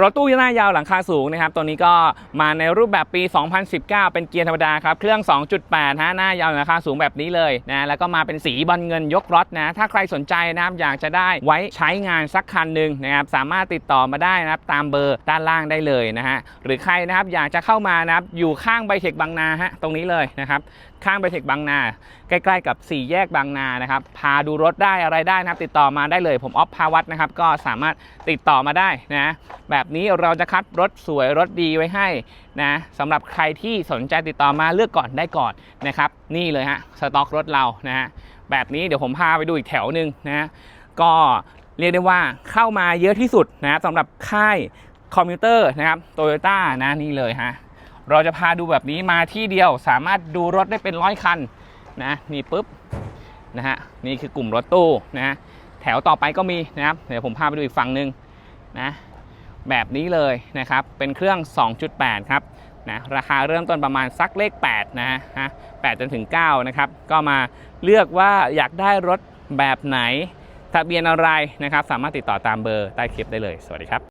รถตู้หน้ายาวหลังคาสูงนะครับ ตัวนี้ก็มาในรูปแบบปี 2019 เป็นเกียร์ธรรมดาครับ เครื่อง 2.8 ฮะ หน้ายาวหลังคาสูงแบบนี้เลยนะ แล้วก็มาเป็นสีบอลเงินยกรถนะ ถ้าใครสนใจนะครับ อยากจะได้ไว้ใช้งานสักคันหนึ่งนะครับ สามารถติดต่อมาได้นะครับ ตามเบอร์ด้านล่างได้เลยนะฮะ หรือใครนะครับอยากจะเข้ามานะครับ อยู่ข้างไบเทคบางนาฮะ ตรงนี้เลยนะครับ ข้างไบเทคบางนา ใกล้ๆกับ 4 แยกบางนา นะครับ พาดูรถได้อะไรได้นะครับ ติดต่อมาได้เลย ผมออฟพาวัตนะครับ ก็สามารถติดต่อมาได้นะ แบบนี้เราจะคัดรถสวยรถดีไว้ให้นะสำหรับใครที่สนใจติดต่อมาเลือกก่อนได้ก่อนนะครับ นี่เลยฮะสต็อกรถเรานะฮะแบบนี้เดี๋ยวผมพาไปดูอีกแถวหนึ่งนะก็เรียกได้ว่าเข้ามาเยอะที่สุดนะสำหรับค่ายคอมพิวเตอร์นะครับโตโยต้านะนี่เลยฮะเราจะพาดูแบบนี้มาที่เดียวสามารถดูรถได้เป็นร้อยคันนะนี่ปุ๊บนะฮะนี่คือกลุ่มรถตู้นะแถวต่อไปก็มีนะครับเดี๋ยวผมพาไปดูอีกฝั่งหนึ่งนะ แบบนี้เลยนะครับ เป็นเครื่อง 2.8 ครับนะราคาเริ่มต้นประมาณสักเลข 8 นะฮะ8จนถึง 9 นะครับ ก็มาเลือกว่าอยากได้รถแบบไหน ทะเบียนอะไรนะครับ สามารถติดต่อตามเบอร์ใต้คลิปได้เลย สวัสดีครับ